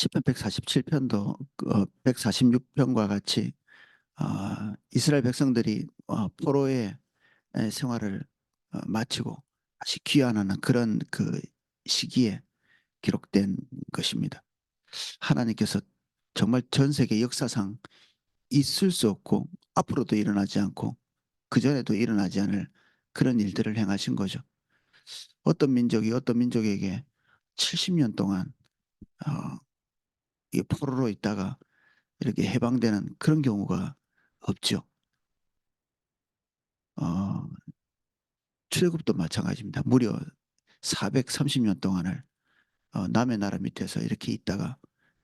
시편 147편도 어, 146편과 같이 어, 이스라엘 백성들이 어, 포로의 에, 생활을 어, 마치고 다시 귀환하는 그런 그 시기에 기록된 것입니다. 하나님께서 정말 전 세계 역사상 있을 수 없고 앞으로도 일어나지 않고 그 전에도 일어나지 않을 그런 일들을 행하신 거죠. 어떤 민족이 어떤 민족에게 70년 동안 어, 이 포로로 있다가 이렇게 해방되는 그런 경우가 없죠. 어, 출애굽도 마찬가지입니다. 무려 430년 동안을 어, 남의 나라 밑에서 이렇게 있다가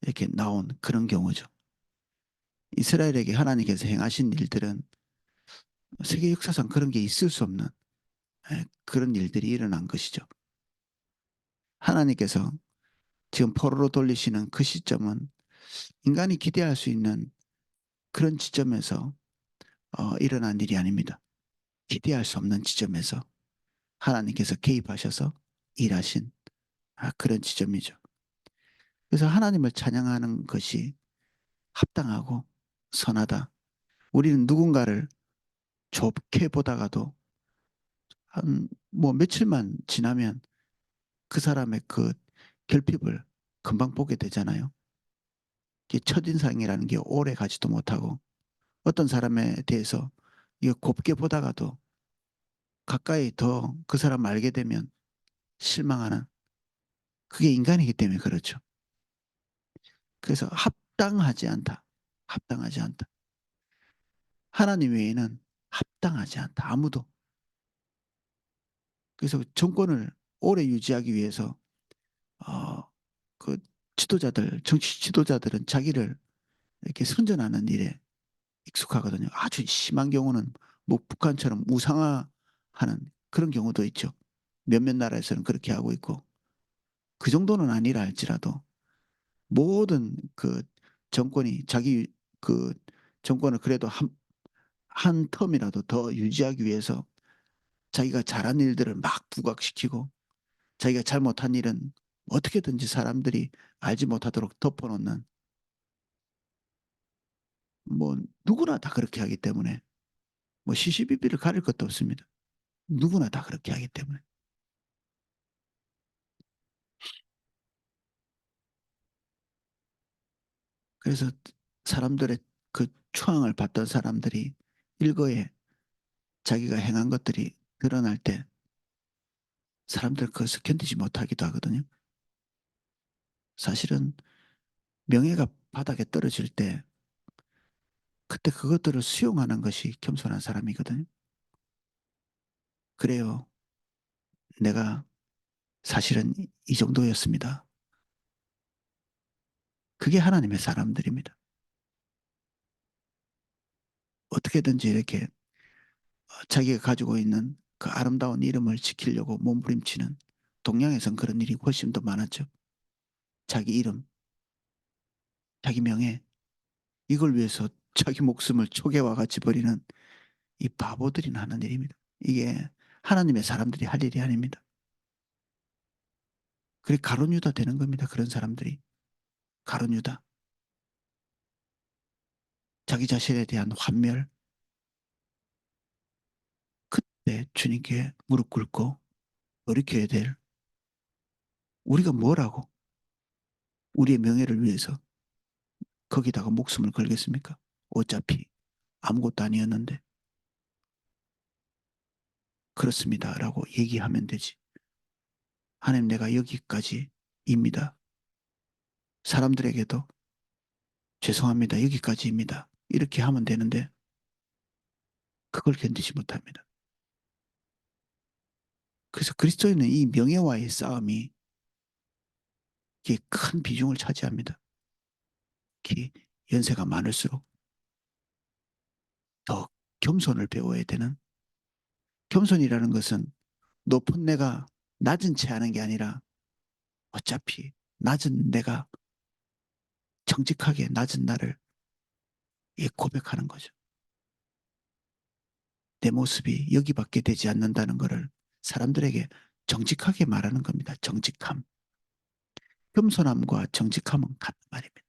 이렇게 나온 그런 경우죠. 이스라엘에게 하나님께서 행하신 일들은 세계 역사상 그런 게 있을 수 없는 에, 그런 일들이 일어난 것이죠. 하나님께서 지금 포로로 돌리시는 그 시점은 인간이 기대할 수 있는 그런 지점에서 어, 일어난 일이 아닙니다. 기대할 수 없는 지점에서 하나님께서 개입하셔서 일하신 아, 그런 지점이죠. 그래서 하나님을 찬양하는 것이 합당하고 선하다. 우리는 누군가를 좁게 보다가도 한 뭐 며칠만 지나면 그 사람의 그 결핍을 금방 보게 되잖아요. 이게 첫인상이라는 게 오래 가지도 못하고 어떤 사람에 대해서 이거 곱게 보다가도 가까이 더 그 사람 알게 되면 실망하는 그게 인간이기 때문에 그렇죠. 그래서 합당하지 않다. 합당하지 않다. 하나님 외에는 합당하지 않다. 아무도. 그래서 정권을 오래 유지하기 위해서 지도자들, 정치 지도자들은 자기를 이렇게 선전하는 일에 익숙하거든요. 아주 심한 경우는 뭐 북한처럼 우상화하는 그런 경우도 있죠. 몇몇 나라에서는 그렇게 하고 있고 그 정도는 아니라 할지라도 모든 그 정권이 자기 그 정권을 그래도 한, 한 텀이라도 더 유지하기 위해서 자기가 잘한 일들을 막 부각시키고 자기가 잘못한 일은 어떻게든지 사람들이 알지 못하도록 덮어놓는 뭐 누구나 다 그렇게 하기 때문에 뭐 시시비비를 가릴 것도 없습니다. 누구나 다 그렇게 하기 때문에 그래서 사람들의 그 추앙을 받던 사람들이 일거에 자기가 행한 것들이 드러날 때 사람들 그것을 견디지 못하기도 하거든요. 사실은 명예가 바닥에 떨어질 때 그때 그것들을 수용하는 것이 겸손한 사람이거든요. 그래요. 내가 사실은 이 정도였습니다. 그게 하나님의 사람들입니다. 어떻게든지 이렇게 어, 자기가 가지고 있는 그 아름다운 이름을 지키려고 몸부림치는 동양에선 그런 일이 훨씬 더 많았죠. 자기 이름, 자기 명예, 이걸 위해서 자기 목숨을 초계와 같이 버리는 이 바보들이 하는 일입니다. 이게 하나님의 사람들이 할 일이 아닙니다. 그래 가론유다 되는 겁니다. 그런 사람들이. 가론유다. 자기 자신에 대한 환멸. 그때 주님께 무릎 꿇고 돌이켜야 될 우리가 뭐라고 우리의 명예를 위해서 거기다가 목숨을 걸겠습니까? 어차피 아무것도 아니었는데. 그렇습니다 라고 얘기하면 되지. 하나님 내가 여기까지입니다. 사람들에게도 죄송합니다. 여기까지입니다. 이렇게 하면 되는데 그걸 견디지 못합니다. 그래서 그리스도인은 이 명예와의 싸움이 이게 큰 비중을 차지합니다 특히 연세가 많을수록 더 겸손을 배워야 되는 겸손이라는 것은 높은 내가 낮은 채 하는 게 아니라 어차피 낮은 내가 정직하게 낮은 나를 예, 고백하는 거죠. 내 모습이 여기밖에 되지 않는다는 것을 사람들에게 정직하게 말하는 겁니다. 정직함. 겸손함과 정직함은 같은 말입니다.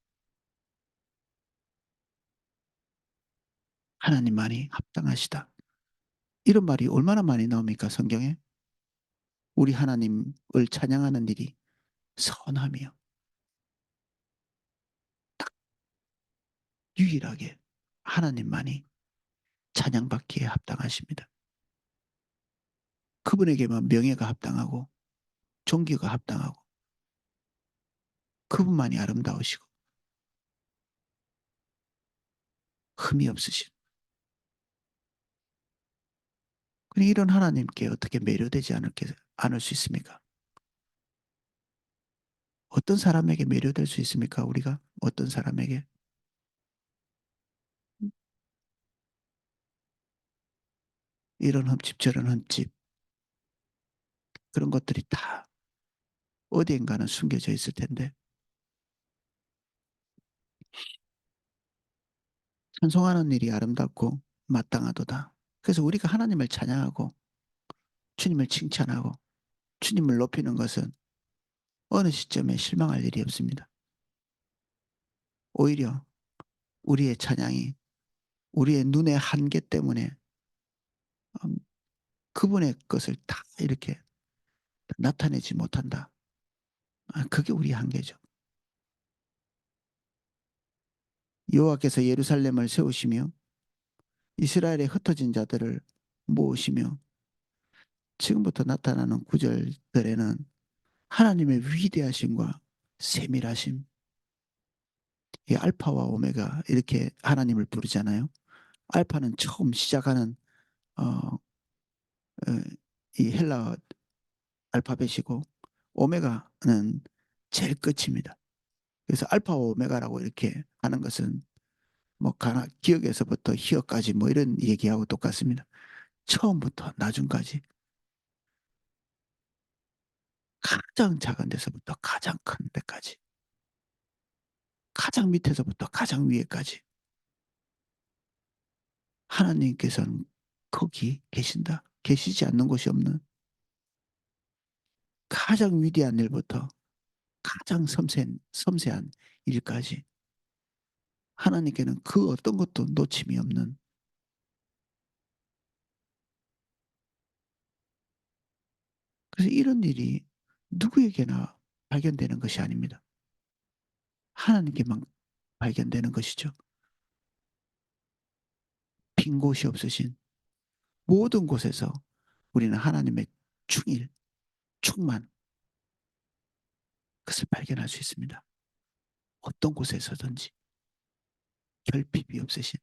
하나님만이 합당하시다. 이런 말이 얼마나 많이 나옵니까 성경에? 우리 하나님을 찬양하는 일이 선함이요. 딱 유일하게 하나님만이 찬양받기에 합당하십니다. 그분에게만 명예가 합당하고 존귀가 합당하고 그분만이 아름다우시고 흠이 없으신 그러니 이런 하나님께 어떻게 매료되지 않을, 게, 않을 수 있습니까? 어떤 사람에게 매료될 수 있습니까? 우리가 어떤 사람에게 이런 흠집 저런 흠집 그런 것들이 다 어디엔가는 숨겨져 있을 텐데 찬송하는 일이 아름답고 마땅하도다. 그래서 우리가 하나님을 찬양하고 주님을 칭찬하고 주님을 높이는 것은 어느 시점에 실망할 일이 없습니다. 오히려 우리의 찬양이 우리의 눈의 한계 때문에 음, 그분의 것을 다 이렇게 나타내지 못한다. 아, 그게 우리 한계죠. 여호와께서 예루살렘을 세우시며 이스라엘의 흩어진 자들을 모으시며 지금부터 나타나는 구절들에는 하나님의 위대하심과 세밀하심 이 알파와 오메가 이렇게 하나님을 부르잖아요. 알파는 처음 시작하는 어, 어, 이 헬라 알파벳이고 오메가는 제일 끝입니다. 그래서 알파와 오메가라고 이렇게 하는 것은 뭐 가나 기억에서부터 희역까지 뭐 이런 얘기하고 똑같습니다. 처음부터 나중까지 가장 작은 데서부터 가장 큰 데까지 가장 밑에서부터 가장 위에까지 하나님께서는 거기 계신다. 계시지 않는 곳이 없는 가장 위대한 일부터 가장 섬세한, 섬세한 일까지 하나님께는 그 어떤 것도 놓침이 없는 그래서 이런 일이 누구에게나 발견되는 것이 아닙니다. 하나님께만 발견되는 것이죠. 빈 곳이 없으신 모든 곳에서 우리는 하나님의 충일, 충만 그것을 발견할 수 있습니다. 어떤 곳에서든지 결핍이 없으신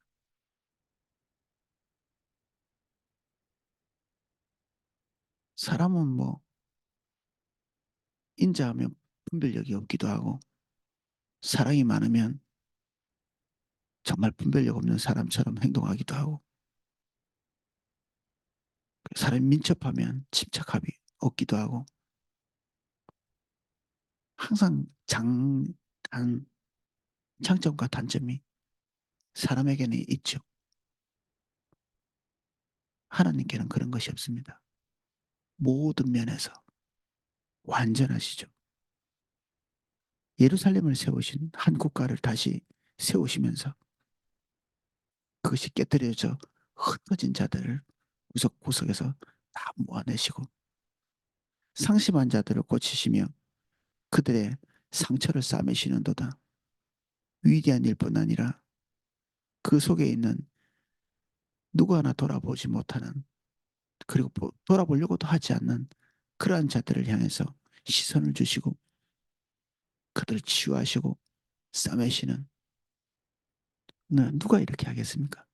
사람은 뭐 인자하면 분별력이 없기도 하고 사랑이 많으면 정말 분별력 없는 사람처럼 행동하기도 하고 사람이 민첩하면 침착함이 없기도 하고 항상 장, 단, 장점과 단점이 사람에게는 있죠. 하나님께는 그런 것이 없습니다. 모든 면에서 완전하시죠. 예루살렘을 세우신 한 국가를 다시 세우시면서 그것이 깨뜨려져 흩어진 자들을 구석구석에서 다 모아내시고 상심한 자들을 고치시며 그들의 상처를 싸매시는도다. 위대한 일뿐 아니라 그 속에 있는 누구 하나 돌아보지 못하는 그리고 돌아보려고도 하지 않는 그러한 자들을 향해서 시선을 주시고 그들을 치유하시고 싸매시는 네, 누가 이렇게 하겠습니까?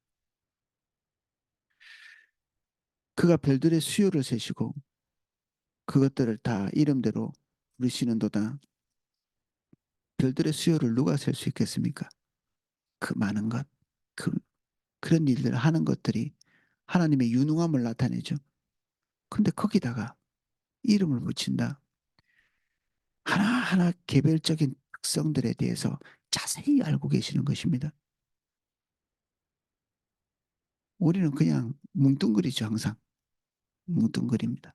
그가 별들의 수요를 세시고 그것들을 다 이름대로 부르시는도다. 별들의 수요를 누가 셀 수 있겠습니까? 그 많은 것, 그, 그런 일들을 하는 것들이 하나님의 유능함을 나타내죠. 근데 거기다가 이름을 붙인다. 하나하나 개별적인 특성들에 대해서 자세히 알고 계시는 것입니다. 우리는 그냥 뭉뚱그리죠, 항상. 뭉뚱그립니다.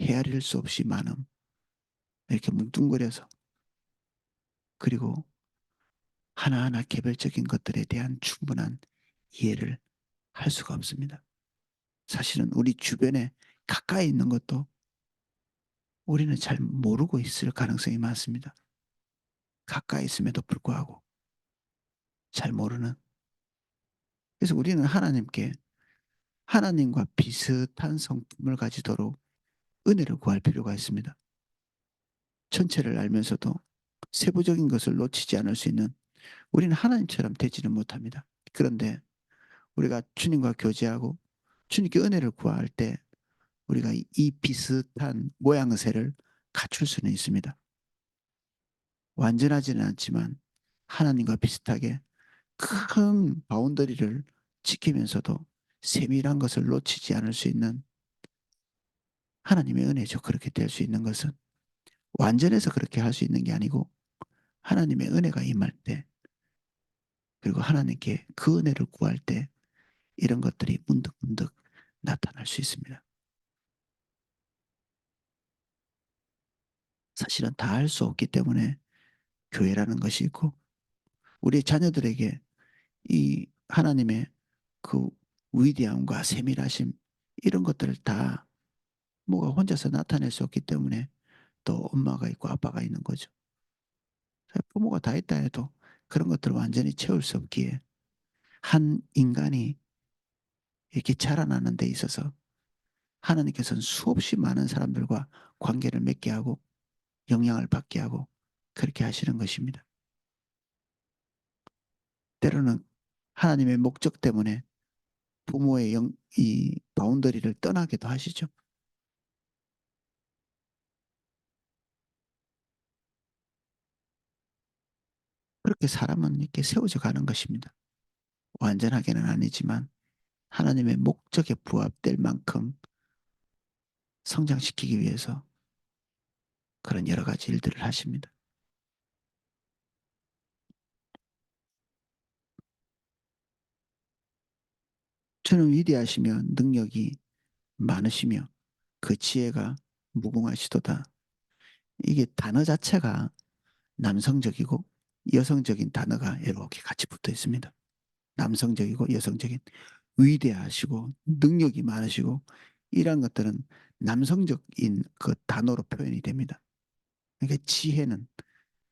헤아릴 수 없이 많음. 이렇게 뭉뚱그려서 그리고 하나하나 개별적인 것들에 대한 충분한 이해를 할 수가 없습니다. 사실은 우리 주변에 가까이 있는 것도 우리는 잘 모르고 있을 가능성이 많습니다. 가까이 있음에도 불구하고 잘 모르는. 그래서 우리는 하나님께 하나님과 비슷한 성품을 가지도록 은혜를 구할 필요가 있습니다. 전체를 알면서도 세부적인 것을 놓치지 않을 수 있는 우리는 하나님처럼 되지는 못합니다. 그런데 우리가 주님과 교제하고 주님께 은혜를 구할 때 우리가 이 비슷한 모양새를 갖출 수는 있습니다. 완전하지는 않지만 하나님과 비슷하게 큰 바운더리를 지키면서도 세밀한 것을 놓치지 않을 수 있는 하나님의 은혜죠. 그렇게 될 수 있는 것은 완전해서 그렇게 할 수 있는 게 아니고 하나님의 은혜가 임할 때 그리고 하나님께 그 은혜를 구할 때 이런 것들이 문득문득 나타날 수 있습니다. 사실은 다 할 수 없기 때문에 교회라는 것이 있고 우리 자녀들에게 이 하나님의 그 위대함과 세밀하심 이런 것들을 다 뭐가 혼자서 나타낼 수 없기 때문에 또 엄마가 있고 아빠가 있는 거죠. 부모가 다 있다 해도 그런 것들을 완전히 채울 수 없기에 한 인간이 이렇게 자라나는 데 있어서 하나님께서는 수없이 많은 사람들과 관계를 맺게 하고 영향을 받게 하고 그렇게 하시는 것입니다. 때로는 하나님의 목적 때문에 부모의 영, 이 바운더리를 떠나기도 하시죠. 그렇게 사람은 이렇게 세워져 가는 것입니다. 완전하게는 아니지만 하나님의 목적에 부합될 만큼 성장시키기 위해서 그런 여러 가지 일들을 하십니다. 주는 위대하시며 능력이 많으시며 그 지혜가 무궁하시도다. 이게 단어 자체가 남성적이고 여성적인 단어가 이렇게 같이 붙어 있습니다. 남성적이고 여성적인 위대하시고 능력이 많으시고 이런 것들은 남성적인 그 단어로 표현이 됩니다. 그러니까 지혜는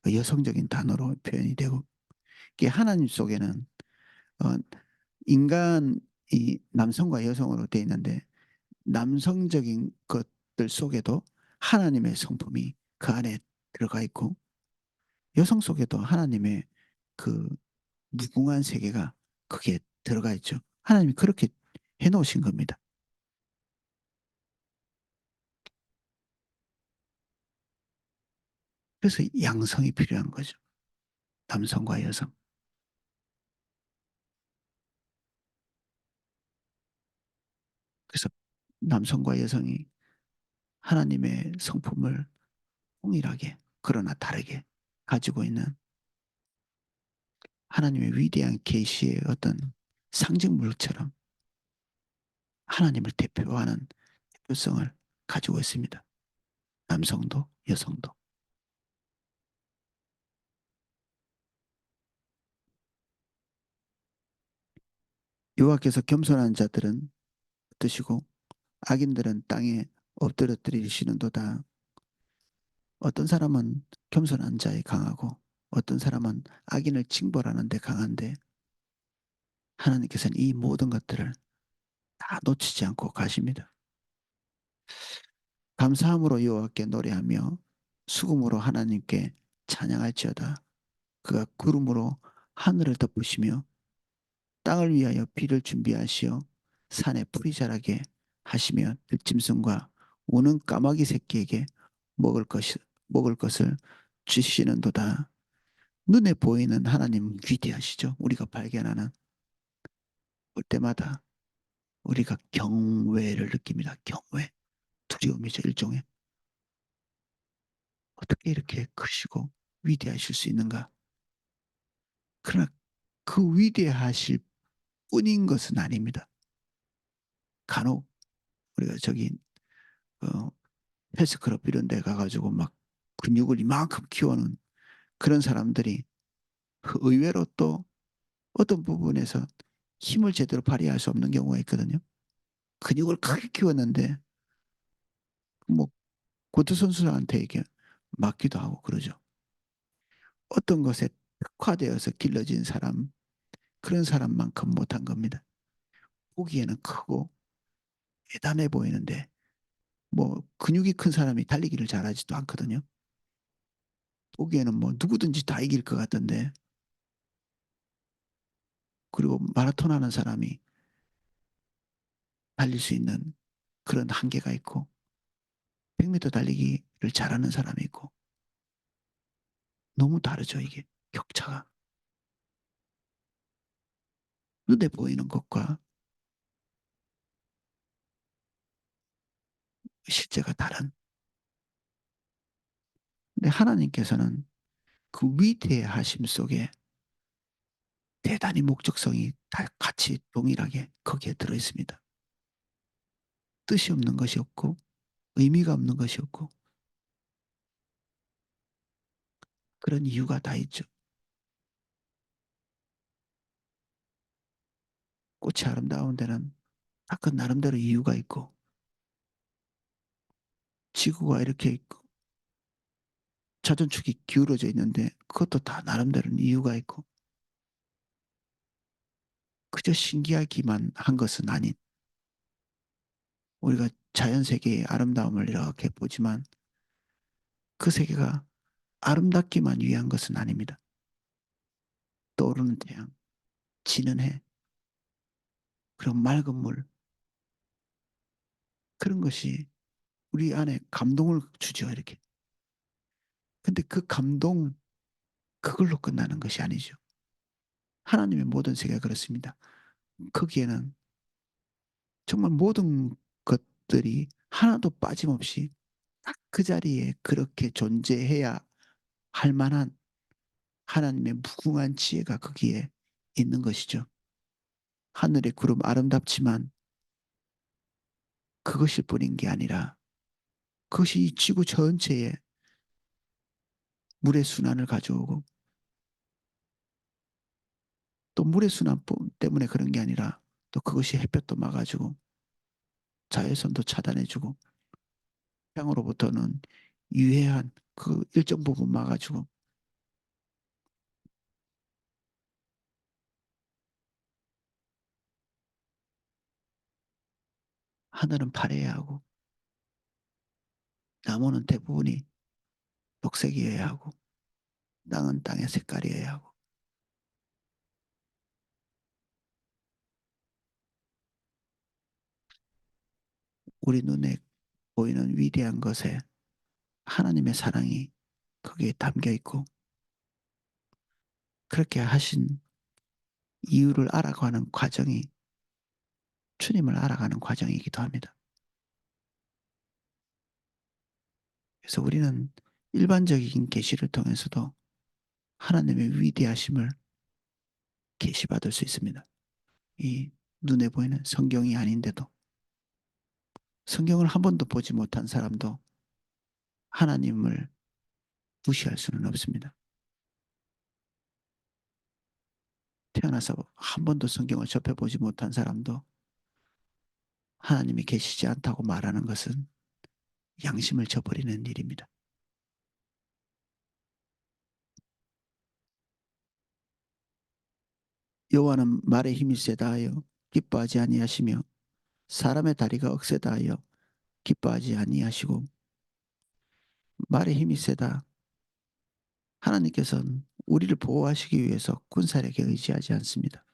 그 여성적인 단어로 표현이 되고 이게 하나님 속에는 어, 인간 이 남성과 여성으로 되어 있는데 남성적인 것들 속에도 하나님의 성품이 그 안에 들어가 있고 여성 속에도 하나님의 그 무궁한 세계가 그게 들어가 있죠. 하나님이 그렇게 해 놓으신 겁니다. 그래서 양성이 필요한 거죠. 남성과 여성. 그래서 남성과 여성이 하나님의 성품을 동일하게 그러나 다르게 가지고 있는 하나님의 위대한 계시의 어떤 상징물처럼 하나님을 대표하는 대표성을 가지고 있습니다. 남성도 여성도. 여호와께서 겸손한 자들은 드시고 악인들은 땅에 엎드러뜨리시는도다. 어떤 사람은 겸손한 자에 강하고 어떤 사람은 악인을 징벌하는 데 강한데 하나님께서는 이 모든 것들을 다 놓치지 않고 가십니다. 감사함으로 여호와께 노래하며 수금으로 하나님께 찬양할지어다. 그가 구름으로 하늘을 덮으시며 땅을 위하여 비를 준비하시어 산에 풀이 자라게 하시며 들짐승과 우는 까마귀 새끼에게 먹을 것 먹을 것을 주시는도다. 눈에 보이는 하나님 위대하시죠. 우리가 발견하는 볼 때마다 우리가 경외를 느낍니다. 경외. 두려움이죠. 일종의. 어떻게 이렇게 크시고 위대하실 수 있는가? 그러나 그 위대하실 뿐인 것은 아닙니다. 간혹 우리가 저기 어, 헬스클럽 이런 데 가가지고 막 근육을 이만큼 키워놓은 그런 사람들이 의외로 또 어떤 부분에서 힘을 제대로 발휘할 수 없는 경우가 있거든요. 근육을 크게 키웠는데 뭐 고투 선수한테 이게 맞기도 하고 그러죠. 어떤 것에 특화되어서 길러진 사람 그런 사람만큼 못한 겁니다. 보기에는 크고 대단해 보이는데 뭐 근육이 큰 사람이 달리기를 잘하지도 않거든요. 보기에는 뭐 누구든지 다 이길 것 같던데. 그리고 마라톤 하는 사람이 달릴 수 있는 그런 한계가 있고 100m 달리기를 잘하는 사람이 있고 너무 다르죠 이게 격차가. 눈에 보이는 것과 실제가 다른 근데 하나님께서는 그 위대하심 속에 대단히 목적성이 다 같이 동일하게 거기에 들어 있습니다. 뜻이 없는 것이 없고 의미가 없는 것이 없고 그런 이유가 다 있죠. 꽃이 아름다운 데는 다그 나름대로 이유가 있고 지구가 이렇게 있고 자전축이 기울어져 있는데 그것도 다 나름대로 이유가 있고 그저 신기하기만 한 것은 아닌 우리가 자연 세계의 아름다움을 이렇게 보지만 그 세계가 아름답기만 위한 것은 아닙니다. 떠오르는 태양, 지는 해, 그리고 맑은 물 그런 것이 우리 안에 감동을 주죠 이렇게. 근데 그 감동 그걸로 끝나는 것이 아니죠. 하나님의 모든 세계가 그렇습니다. 거기에는 정말 모든 것들이 하나도 빠짐없이 딱 그 자리에 그렇게 존재해야 할 만한 하나님의 무궁한 지혜가 거기에 있는 것이죠. 하늘의 구름 아름답지만 그것일 뿐인 게 아니라 그것이 이 지구 전체에 물의 순환을 가져오고 또 물의 순환 때문에 그런 게 아니라 또 그것이 햇볕도 막아주고 자외선도 차단해주고 태양으로부터는 유해한 그 일정 부분 막아주고 하늘은 파래야 하고 나무는 대부분이 녹색이어야 하고 땅은 땅의 색깔이어야 하고 우리 눈에 보이는 위대한 것에 하나님의 사랑이 거기에 담겨 있고 그렇게 하신 이유를 알아가는 과정이 주님을 알아가는 과정이기도 합니다. 그래서 우리는 일반적인 계시를 통해서도 하나님의 위대하심을 계시받을 수 있습니다. 이 눈에 보이는 성경이 아닌데도 성경을 한 번도 보지 못한 사람도 하나님을 무시할 수는 없습니다. 태어나서 한 번도 성경을 접해보지 못한 사람도 하나님이 계시지 않다고 말하는 것은 양심을 저버리는 일입니다. 여호와는 말에 힘이 세다 하여 기뻐하지 아니하시며 사람의 다리가 억세다 하여 기뻐하지 아니하시고 말에 힘이 세다 하나님께서는 우리를 보호하시기 위해서 군사력에 의지하지 않습니다.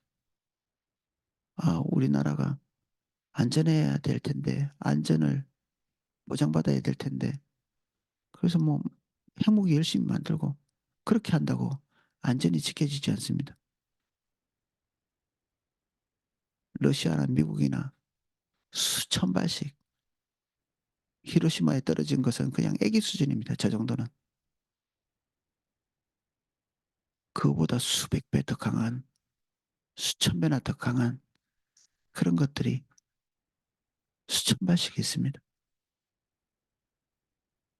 아, 우리나라가 안전해야 될 텐데 안전을 보장받아야 될 텐데 그래서 뭐 핵무기 열심히 만들고 그렇게 한다고 안전이 지켜지지 않습니다. 러시아나 미국이나 수천 발씩 히로시마에 떨어진 것은 그냥 애기 수준입니다. 저 정도는. 그보다 수백 배 더 강한 수천 배나 더 강한 그런 것들이 수천 발씩 있습니다.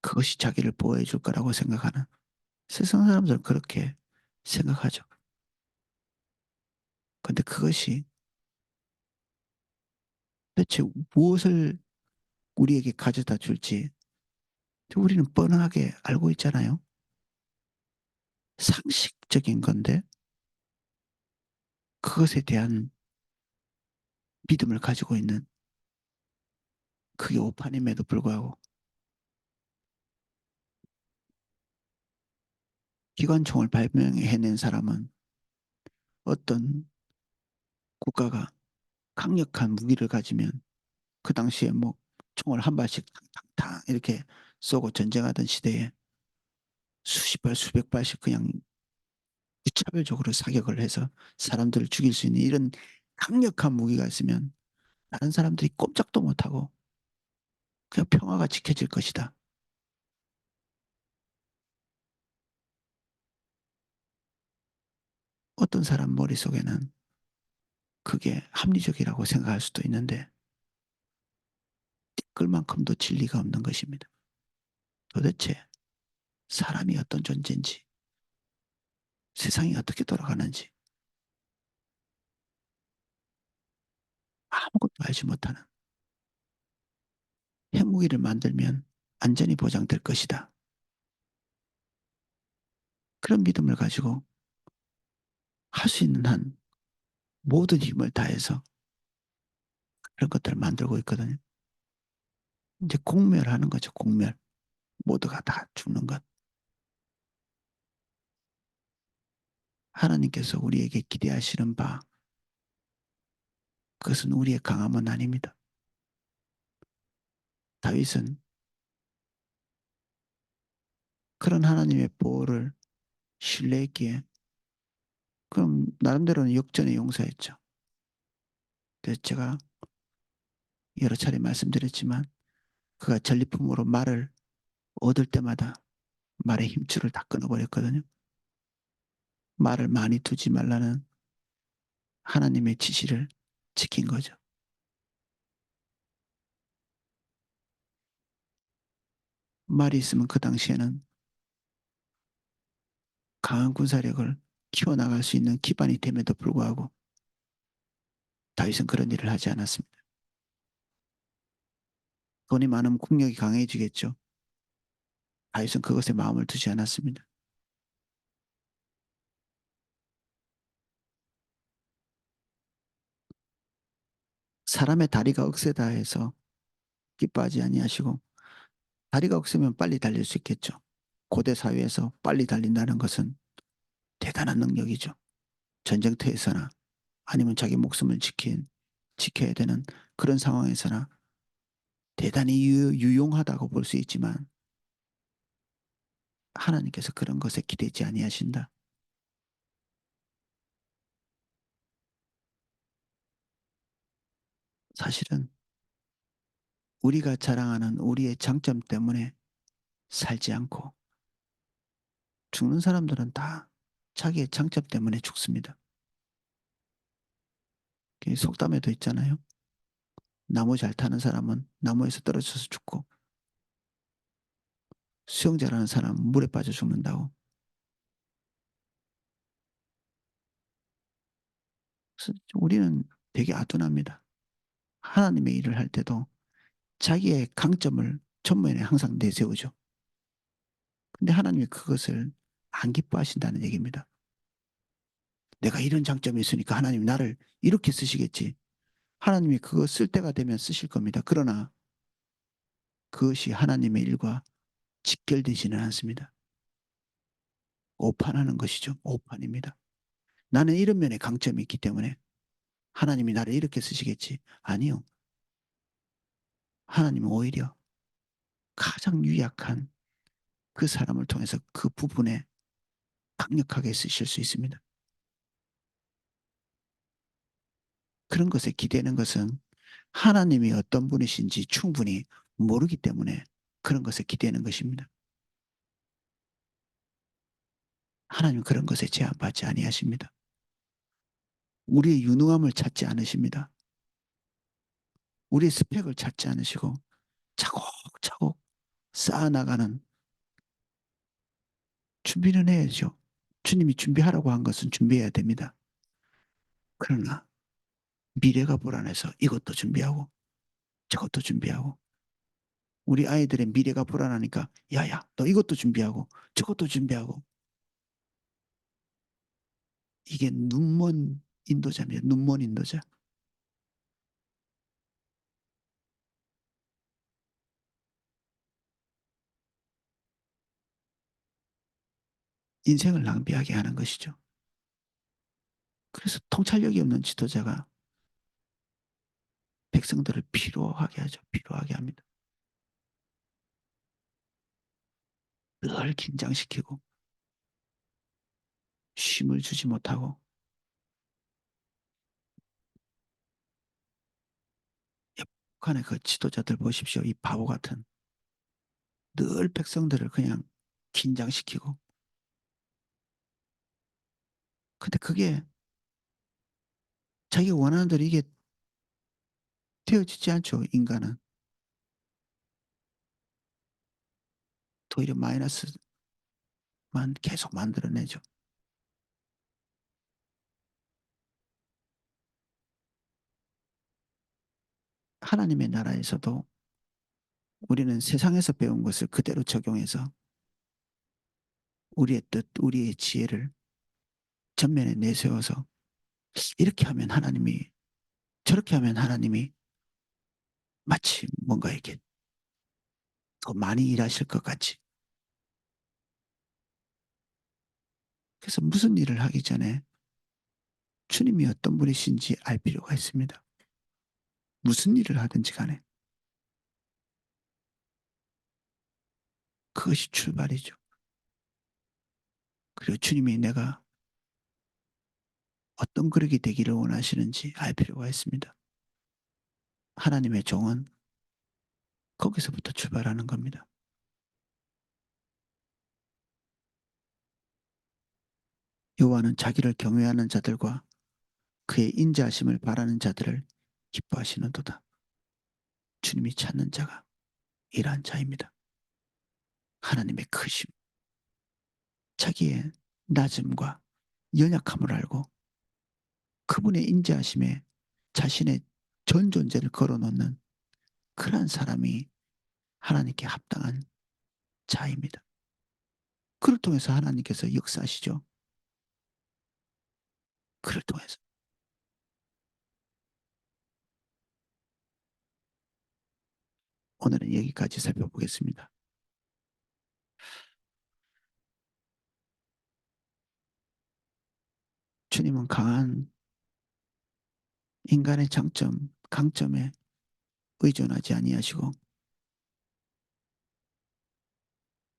그것이 자기를 보호해 줄 거라고 생각하는 세상 사람들은 그렇게 생각하죠. 근데 그것이 대체 무엇을 우리에게 가져다 줄지 우리는 뻔하게 알고 있잖아요. 상식적인 건데 그것에 대한 믿음을 가지고 있는 그게 오판임에도 불구하고 기관총을 발명해낸 사람은 어떤 국가가 강력한 무기를 가지면 그 당시에 뭐 총을 한 발씩 탕탕탕 이렇게 쏘고 전쟁하던 시대에 수십 발 수백 발씩 그냥 무차별적으로 사격을 해서 사람들을 죽일 수 있는 이런 강력한 무기가 있으면 다른 사람들이 꼼짝도 못하고 그냥 평화가 지켜질 것이다. 어떤 사람 머릿속에는 그게 합리적이라고 생각할 수도 있는데 끌만큼도 진리가 없는 것입니다. 도대체 사람이 어떤 존재인지 세상이 어떻게 돌아가는지 아무것도 알지 못하는 핵무기를 만들면 안전이 보장될 것이다. 그런 믿음을 가지고 할 수 있는 한 모든 힘을 다해서 그런 것들을 만들고 있거든요. 이제 공멸하는 거죠, 공멸. 모두가 다 죽는 것. 하나님께서 우리에게 기대하시는 바, 그것은 우리의 강함은 아닙니다. 다윗은 그런 하나님의 보호를 신뢰했기에 그럼 나름대로는 역전의 용사였죠. 그래서 제가 여러 차례 말씀드렸지만 그가 전리품으로 말을 얻을 때마다 말의 힘줄을 다 끊어버렸거든요. 말을 많이 두지 말라는 하나님의 지시를 지킨 거죠. 말이 있으면 그 당시에는 강한 군사력을 키워나갈 수 있는 기반이 됨에도 불구하고 다윗은 그런 일을 하지 않았습니다. 돈이 많으면 국력이 강해지겠죠. 다윗은 그것에 마음을 두지 않았습니다. 사람의 다리가 억세다 해서 기뻐하지 아니하시고 다리가 억세면 빨리 달릴 수 있겠죠. 고대 사회에서 빨리 달린다는 것은 대단한 능력이죠. 전쟁터에서나 아니면 자기 목숨을 지킨 지켜야 되는 그런 상황에서나 대단히 유, 용하다고 볼 수 있지만 하나님께서 그런 것에 기대지 아니하신다. 사실은 우리가 자랑하는 우리의 장점 때문에 살지 않고 죽는 사람들은 다 자기의 장점 때문에 죽습니다. 속담에도 있잖아요. 나무 잘 타는 사람은 나무에서 떨어져서 죽고 수영 잘하는 사람은 물에 빠져 죽는다고. 우리는 되게 아둔합니다. 하나님의 일을 할 때도 자기의 강점을 전면에 항상 내세우죠. 근데 하나님이 그것을 안 기뻐하신다는 얘기입니다. 내가 이런 장점이 있으니까 하나님이 나를 이렇게 쓰시겠지. 하나님이 그거 쓸 때가 되면 쓰실 겁니다. 그러나 그것이 하나님의 일과 직결되지는 않습니다. 오판하는 것이죠. 오판입니다. 나는 이런 면에 강점이 있기 때문에 하나님이 나를 이렇게 쓰시겠지. 아니요. 하나님은 오히려 가장 유약한 그 사람을 통해서 그 부분에 강력하게 쓰실 수 있습니다. 그런 것에 기대는 것은 하나님이 어떤 분이신지 충분히 모르기 때문에 그런 것에 기대는 것입니다. 하나님 그런 것에 제한받지 아니하십니다. 우리의 유능함을 찾지 않으십니다. 우리의 스펙을 찾지 않으시고 차곡차곡 쌓아나가는 준비는 해야죠. 주님이 준비하라고 한 것은 준비해야 됩니다. 그러나 미래가 불안해서 이것도 준비하고 저것도 준비하고 우리 아이들의 미래가 불안하니까 야야 너 이것도 준비하고 저것도 준비하고 이게 눈먼 인도자입니다. 눈먼 인도자. 인생을 낭비하게 하는 것이죠. 그래서 통찰력이 없는 지도자가 백성들을 피로하게 하죠. 피로하게 합니다. 늘 긴장시키고 쉼을 주지 못하고 북한의 그 지도자들 보십시오. 이 바보 같은 늘 백성들을 그냥 긴장시키고 근데 그게 자기가 원하는 대로 이게 되어지지 않죠. 인간은. 오히려 마이너스만 계속 만들어내죠. 하나님의 나라에서도 우리는 세상에서 배운 것을 그대로 적용해서 우리의 뜻, 우리의 지혜를 전면에 내세워서 이렇게 하면 하나님이 저렇게 하면 하나님이 마치 뭔가 이렇게 더 많이 일하실 것 같이. 그래서 무슨 일을 하기 전에 주님이 어떤 분이신지 알 필요가 있습니다. 무슨 일을 하든지 간에. 그것이 출발이죠. 그리고 주님이 내가 어떤 그릇이 되기를 원하시는지 알 필요가 있습니다. 하나님의 종은 거기서부터 출발하는 겁니다. 여호와는 자기를 경외하는 자들과 그의 인자하심을 바라는 자들을 기뻐하시는 도다. 주님이 찾는 자가 이러한 자입니다. 하나님의 크심, 자기의 낮음과 연약함을 알고 그분의 인자하심에 자신의 전 존재를 걸어놓는 그러한 사람이 하나님께 합당한 자입니다. 그를 통해서 하나님께서 역사하시죠. 그를 통해서. 오늘은 여기까지 살펴보겠습니다. 주님은 강한 인간의 장점, 강점에 의존하지 아니하시고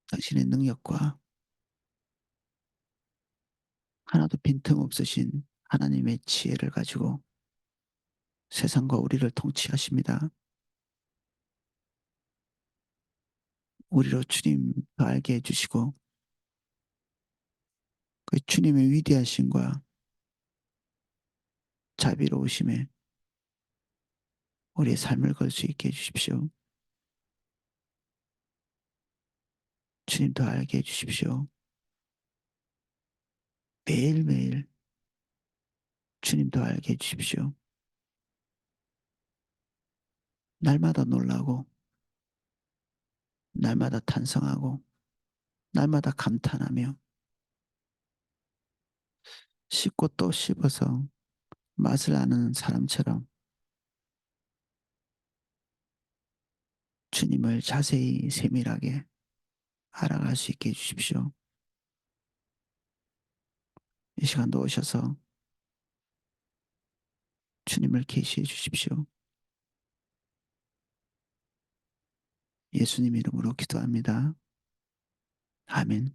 당신의 능력과 하나도 빈틈없으신 하나님의 지혜를 가지고 세상과 우리를 통치하십니다. 우리로 주님 더 알게 해주시고 그 주님의 위대하심과 자비로우심에 우리의 삶을 걸 수 있게 해주십시오. 주님 더 알게 해주십시오. 매일매일 주님 더 알게 해주십시오. 날마다 놀라고 날마다 탄성하고 날마다 감탄하며 씹고 또 씹어서 맛을 아는 사람처럼 주님을 자세히 세밀하게 알아갈 수 있게 해주십시오. 이 시간도 오셔서 주님을 계시해 주십시오. 예수님 이름으로 기도합니다. 아멘.